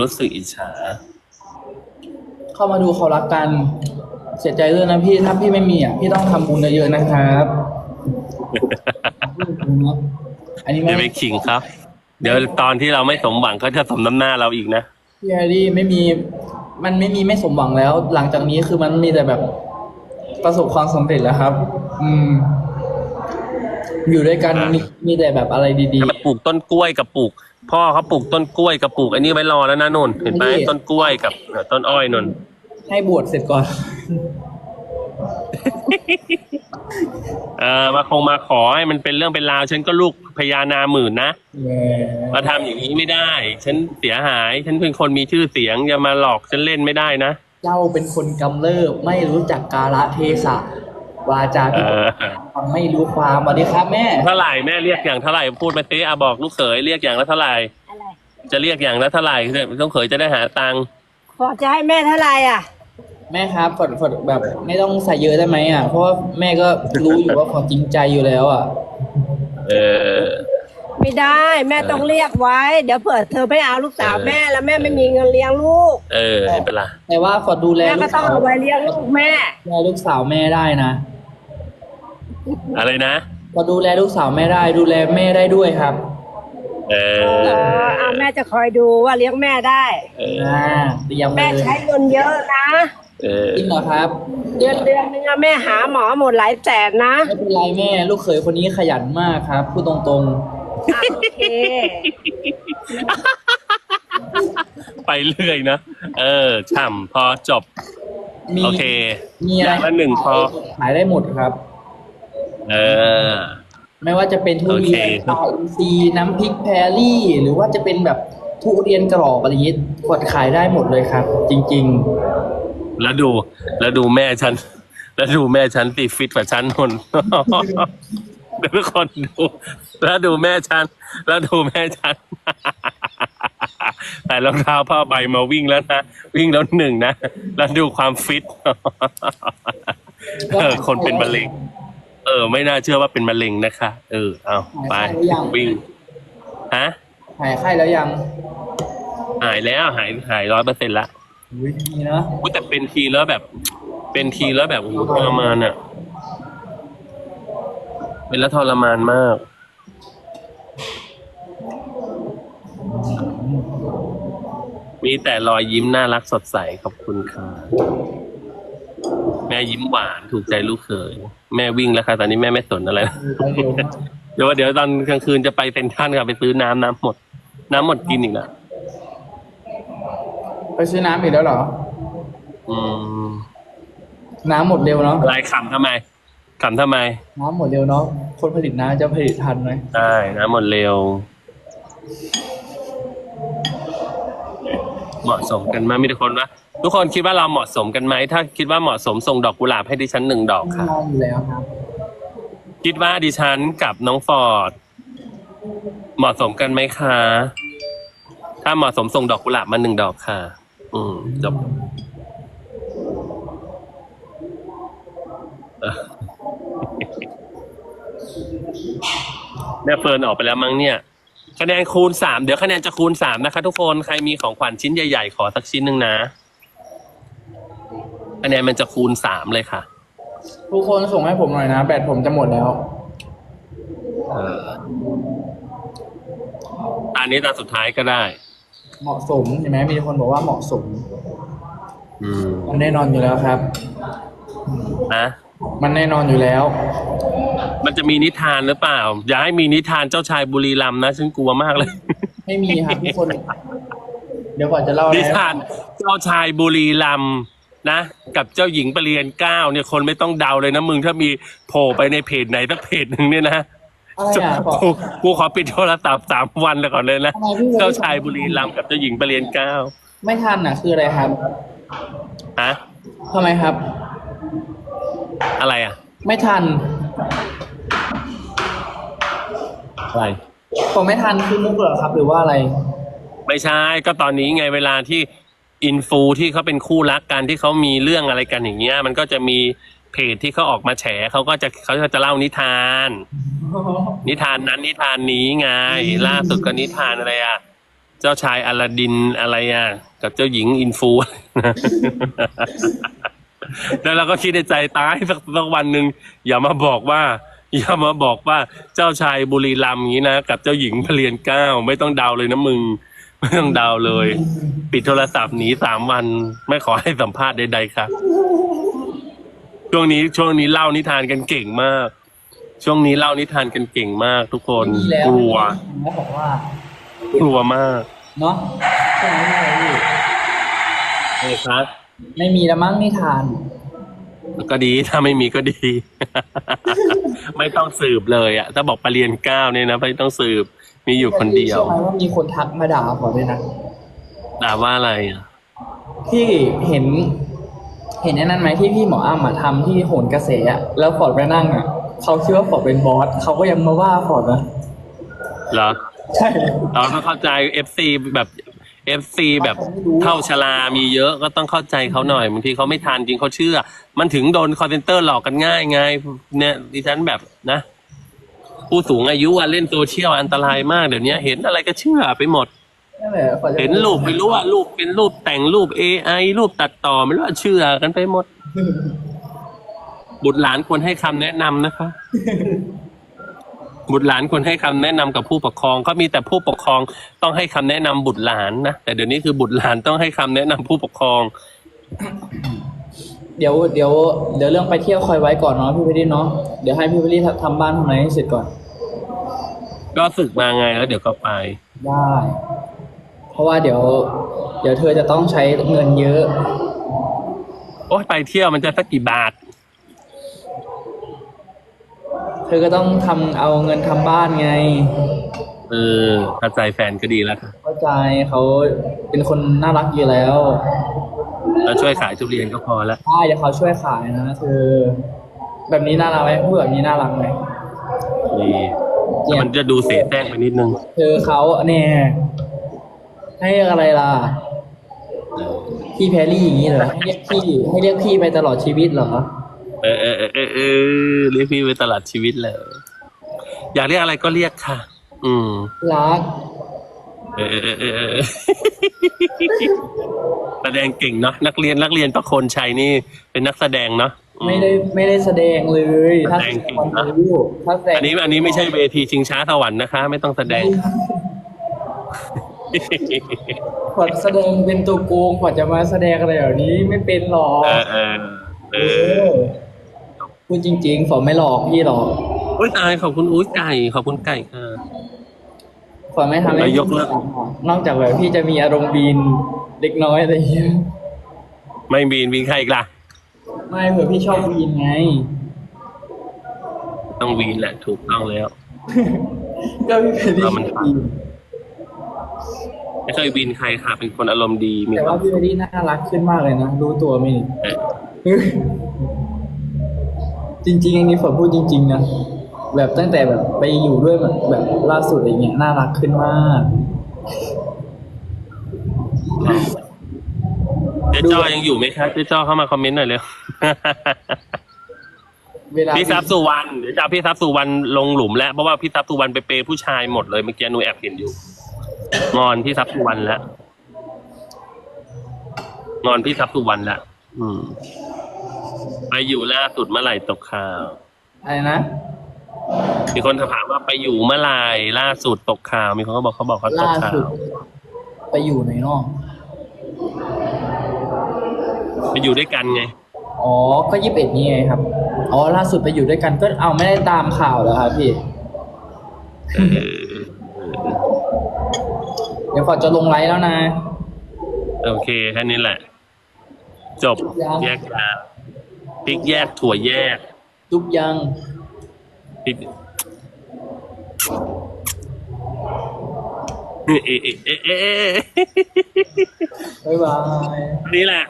รู้สึกอิจฉา เข้ามาดูเขารักกัน เสียใจด้วยนะพี่ถ้าพี่ไม่มีอะพี่ต้องทำบุญเยอะๆนะครับอันนี้เดี๋ยวไปไม่ขิงครับ เดี๋ยวตอนที่เราไม่สมหวังเขาจะสมน้ำหน้าเราอีกนะ พี่แฮร์รี่ไม่มี มันไม่มีไม่สมหวังแล้ว หลังจากนี้คือมันมีแต่แบบประสบความสำเร็จแล้วครับ อืม อยู่ด้วยกันอ่ามีมีมีแต่แบบอะไรดีมันปลูกต้นกล้วยกับปลูก พ่อเขาปลูกต้นกล้วยกับปลูกอันนี้ไว้รอแล้วนะนนท์เห็นไหมต้นกล้วยกับเอ่อต้นอ้อยนนท์ๆให้บวชเสร็จก่อน เออมาคงมาขอให้มันเป็นเรื่องเป็นราวฉันก็ลูกพญานาหมื่นนะมาทำอย่างนี้ไม่ได้ ฉันเสียหาย ฉันเป็นคนมีชื่อเสียงอย่ามาหลอกฉันเล่นไม่ได้นะ เจ้าเป็นคนกำเริบไม่รู้จักกาลเทศะ วาจาเอที่อฟังไม่รู้ความสวัสดีครับแม่เท่าไหร่แม่เรียกอย่างเท่าไหร่พูดมาสิอาบอกลูกเขยเรียกอย่างละเท่าไหร่อะไรจะเรียกอย่างละเท่าไหร่ต้องเขยจะได้หาตังค์ขอจะให้แม่เท่าไหร่อะ แม่ครับฝดฝดแบบไม่ต้องใส่เยอะได้ไหมอะ เพราะว่าแม่ก็รู้อยู่ว่าขอจริงใจอยู่แล้วอะ เออไม่ได้แม่ต้องเรียกไว้ เดี๋ยวเผื่อเธอไม่เอาลูกสาวเออแม่แล้วแม่ไม่มีเงินเลี้ยงลูก เออไม่เป็นไรแต่ว่าขอดูแลแม่ลูก็กต้อสางวเอาไว้เลี้ยงลูกแม่ดูแลลูกสาวแม่ได้นะ อะไรนะขอดูแลลูกสาวแม่ได้ดูแลแม่ได้ด้วยครับเอเอออเอาแม่จะคอยดูว่าเลี้ยงแม่ได้ เอออ่าเตรียมเลแม่ยใช้เงินเยอะนะ เออจริงเหรอครับเดือนเดือนนึงอะแม่หาหมอหมดหลายแสนนะไม่เป็นไรแม่ลูกเขยคนนี้ขยันมากครับพูดตรงอะโอเคไปเรื่อยนะเออฉ่ำพอจบ ๆ มีโอเค มีอะไรอย่างละหนึ่งพอ ขายได้หมดครับ เออ ไม่ว่าจะเป็นทุเรียนโอเคปลาอินทรีย์น้ำพริกแพรลี่ หรือว่าจะเป็นแบบทุเรียนกรอบอะไรอย่างนี้กดขายได้หมดเลยครับ จริงแล้วดูแล้วดูแม่ฉัน แล้วดูแม่ฉันตีฟิตกว่าฉันนนเดี๋ยวทุกคนดู แล้วดูแม่ฉัน แล้วดูแม่ฉันแต่รองเท้าผ้าใบมาวิ่งแล้วนะ วิ่งแล้วหนึ่งนะ แล้วดูความฟิตเออคนเป็นมะเร็ง เออ ไม่น่าเชื่อว่าเป็นมะเร็งนะคะ เออ เอาไปวิ่งฮะๆหายไข้แล้วยังหายแล้วหายหายร้อยเปอร์เซ็นต์ละอุ๊ยมีเนาะอุ๊ยแต่เป็นทีแล้วแบบ เป็นทีแล้วแบบโอ้โหทรมานอะเป็นแล้วทรมานมาก มีแต่รอยยิ้มน่ารักสดใสขอบคุณค่ะ แม่ยิ้มหวานถูกใจลูกเขยแม่วิ่งแล้วค่ะตอนนี้แม่ไม่สนอะไรไปเร็วมากเดี๋ยวเดี๋ยวตอนกลางคืนจะไปเซ็นทรัลค่ะไปซื้อน้ำน้ำหมด น้ำหมดกินอีกแล้วไปซื้อน้ำอีกแล้วเหรอ อืม น้ำหมดเร็วเนาะลายขำทำไมขำทำไม น้ำหมดเร็วเนาะคนผลิตน้ำจะผลิตทันไหมใช่น้ำหมดเร็ว เหมาะสมกันไหมมีทุกคนว่าทุกคนคิดว่าเราเหมาะสมกันไหมถ้าคิดว่าเหมาะสมส่งดอกกุหลาบให้ดิฉันหนึ่งดอกค่ะนอนอยู่แล้วครับ คิดว่าดิฉันกับน้องฟอร์ดเหมาะสมกันไหมคะ ถ้าเหมาะสมส่งดอกกุหลาบมาหนึ่งดอกค่ะ อืมจบเออแม่เฟิร์นออกไปแล้วมั้งเนี่ย คะแนนคูณสามเดี๋ยวคะแนนจะคูณสามนะคะ ทุกคนใครมีของขวัญชิ้นใหญ่ๆ ขอสักชิ้นหนึ่งนะคะแนนมันจะคูณสามเลยค่ะ ทุกคนส่งให้ผมหน่อยนะแบตผมจะหมดแล้วเออตอนนี้ตอนสุดท้ายก็ได้ เหมาะสมใช่ไหมมีคนบอกว่าเหมาะสมอืมมันแน่นอนอยู่แล้วครับ นะ มันแน่นอนอยู่แล้ว มันจะมีนิทานหรือเปล่า อย่าให้มีนิทานเจ้าชายบุรีรัมย์นะฉันกลัวมากเลย ไม่มีครับทุกคน เดี๋ยวก่อนจะเล่านิอะไรทานเจ้าชายบุรีรัมย์นะ กับเจ้าหญิงประเรียนเก้าเนี่ยคนไม่ต้องเดาเลยนะมึงถ้ามีโผล่ไปในเพจไหนสักเพจหนึ่งเนี่ยนะอะไรอะบอกกูกูขอปิดโทรศัพท์สามวันเลยก่อนเลยนะทำไมพี่เจ้าชายบุรีรัมย์กับเจ้าหญิงประเรียนเก้าไม่ทันอะ คืออะไรครับฮะทำไมครับ อะไรอะ ไม่ทัน อะไร ผมไม่ทันคือมุกเหรอครับ หรือว่าอะไร ไม่ใช่ ก็ตอนนี้ไงเวลาที่อินฟูที่เขาเป็นคู่รักกันที่เขามีเรื่องอะไรกันอย่างเงี้ย มันก็จะมีเพจที่เขาออกมาแฉเขาก็จะเขาก็จะเล่านิทาน นิทานนั้นนิทานนี้ไง ล่าสุดก็นิทานอะไรอะ เจ้าชายอลาดินอะไรอะ กับเจ้าหญิงอินฟู แล้วเราก็คิดในใจตายสักสักวันหนึ่งอย่ามาบอกว่า อย่ามาบอกว่าเจ้าชายบุรีรัมย์อย่างนี้นะกับเจ้าหญิงพเรียนเกล้าไม่ต้องเดาเลยนะมึง ไม่ต้องเดาเลย ปิดโทรศัพท์หนีสามวัน ไม่ขอให้สัมภาษณ์ใดๆครับช่วงนี้ช่วงนี้เล่านิทานกันเก่งมาก ช่วงนี้เล่านิทานกันเก่งมาก ทุกคนมีแล้วกลัว เขาบอกว่า กลัวมากเนาะใช่ไหมพี่ เอครับ ไม่มีแล้วมั้งนิทาน ก็ดีถ้าไม่มีก็ดี ไม่ต้องสืบเลยอะถ้าบอกปรเรียนเก้าเนี่ยนะไม่ต้องสืบ มีอยู่คนเดียวใช่ไหมว่ามีคนทักมาด่าขอด้วยนะด่าว่าอะไรอะพี่เห็น เห็นไอ้นั่นไหมที่พี่หมออ้ำอะทำที่โหนกระแสอะแล้วฟอร์ดไปนั่งอะเขาคิดว่าฟอร์ดเป็นบอสเขาก็ยังมาว่าฟอร์ดนะเหรอใช่เราต้องเข้าใจเอฟซีแบบ เอฟซีแบบเท่าชลามีเยอะก็ต้องเข้าใจเขาหน่อยบางทีเขาไม่ทานจริงเขาเชื่อ มันถึงโดนคอนเซนเตอร์หลอกกันง่ายไงเนี่ยดิฉันแบบนะ ผู้สูงอายุอะเล่นโซเชียลอันตรายมากเดี๋ยวนี้เห็นอะไรก็เชื่อไปหมดนั่นแหละฟอร์ดจะเห็นรูปไม่รู้ว่ารูปเป็นรูปแต่งรูป AI รูปตัดต่อไม่รู้ว่าเชื่อกันไปหมด บุตรหลานควรให้คำแนะนำนะคะ บุตรหลานควรให้คำแนะนำกับผู้ปกครอง ก็มีแต่ผู้ปกครองต้องให้คำแนะนำบุตรหลานนะแต่เดี๋ยวนี้คือบุตรหลานต้องให้คำแนะนำผู้ปกครอง เดี๋ยวเดี๋ยวเดี๋ยวเรื่องไปเที่ยวคอยไว้ก่อนเนาะพี่เพชรดีเนาะเดี๋ยวให้พี่เพชรดีทำบ้านทำอะไรให้เสร็จก่อน ก็ฝึกมาไงแล้วเดี๋ยวก็ไปได้ เพราะว่าเดี๋ยว เดี๋ยวเธอจะต้องใช้เงินเยอะ โอ้ยไปเที่ยวมันจะสักกี่บาท เธอก็ต้องทำเอาเงินทำบ้านไง เออเข้าใจแฟนก็ดีแล้วค่ะเข้าใจเขาเป็นคนน่ารักอยู่แล้วแล้วช่วยขายทุเรียนก็พอละใช่เดี๋ยวเขาช่วยขายนะเธอ แบบนี้น่ารักไหมพูดแบบนี้น่ารักไหมดีแต่มันจะดูเสแสร้งไปนิดนึงเธอเขาเนี่ยให้เรียกอะไรล่ะ พี่แพรรี่อย่างนี้เหรอให้เรียกพี่ให้เรียกพี่ไปตลอดชีวิตเหรอ เออเออเออเออเออเรียกพี่ไปตลอดชีวิตเลย อยากเรียกอะไรก็เรียกค่ะ อืมรักเออเออเออเออเออแสดงเก่งเนาะนักเรียนนักเรียนประโคนชัยนี่เป็นนักแสดงเนาะอืมไม่ได้ไม่ได้แสดงเลยถ้าแสดงจริงคนนะรู้ถ้าแสดงอันนี้อันนี้ไม่ใช่เวทีชิงช้าสวรรค์นะคะ ไม่ต้องแสดง ขวัญแสดงเป็นตัวโกงขวัญจะมาแสดงอะไรแบบนี้ไม่เป็นหรอกเออเออเอเอออ พูดจริงๆฝนไม่หลอกพี่หรอกอุ้ยตายขอบคุณอุ้ยไก่ขอบคุณไก่ค่ะฝนไม่ทำให้แล้วยกเลิก นอกจากแบบพี่จะมีอารมณ์บีนเด็กน้อยอะไรอย่างเงี้ยไม่บีนบีนใครอีกล่ะ ไม่เผื่อพี่ชอบบีนไง ต้องวีนแหละถูกต้องแล้ว ก็พี่เพชรเอามันชอบบีนไม่เคยวีนใครค่ะ เป็นคนอารมณ์ดีมีแต่ควาว่ามพี่เพชรน่ารักขึ้นมากเลยนะรู้ตัวไหมนี่ เออ จริงๆอันนี้ฝนพูดจริง ๆ นะ แบบตั้งแต่แบบไปอยู่ด้วยแบบแบบล่าสุดอะไรเงี้ยน่ารักขึ้นมาก เจ๊จ้อยังอยู่ไหมครับเจ๊จ้อเข้ามาคอมเมนต์หน่อยเร็ว เวลาพี่ทรัพย์สุวรรณเดี๋ยวจะเอาพี่ทรัพย์สุวรรณลงหลุมแล้วเพราะว่าพี่ทรัพย์สุวรรณไปเปย์ผู้ชายหมดเลยเมื่อกี้หนูแอบเห็นอยู่ งอนพี่ทรัพย์สุวรรณแล้วงอนพี่ทรัพย์สุวรรณแล้วอืม ไปอยู่ล่าสุดเมื่อไหร่ตกข่าว อะไรนะ มีคนถามว่าไปอยู่เมื่อไหร่ล่าสุดตกข่าว มีคนก็บอกเขาบอกเขาตล่ากข่าสุวดไปอยู่ไหนเนาะไปอยู่ด้วยกันไง อ๋อ ก็ยี่สิบเอ็ดนี่ไงครับ อ๋อ ล่าสุดไปอยู่ด้วยกันก็เอาไม่ได้ตามข่าวเหรอครับพี่ เออ เดี๋ยวขอจะลงไลฟ์แล้วนะ โอเคแค่นี้แหละ จบยัง แยกยา พริกแยกถั่วแยกจุบยังพริกเอ๊ะเอ๊ะเอ๊ะเอ๊ะเอ๊ะบ๊ายบาย นี่แหละ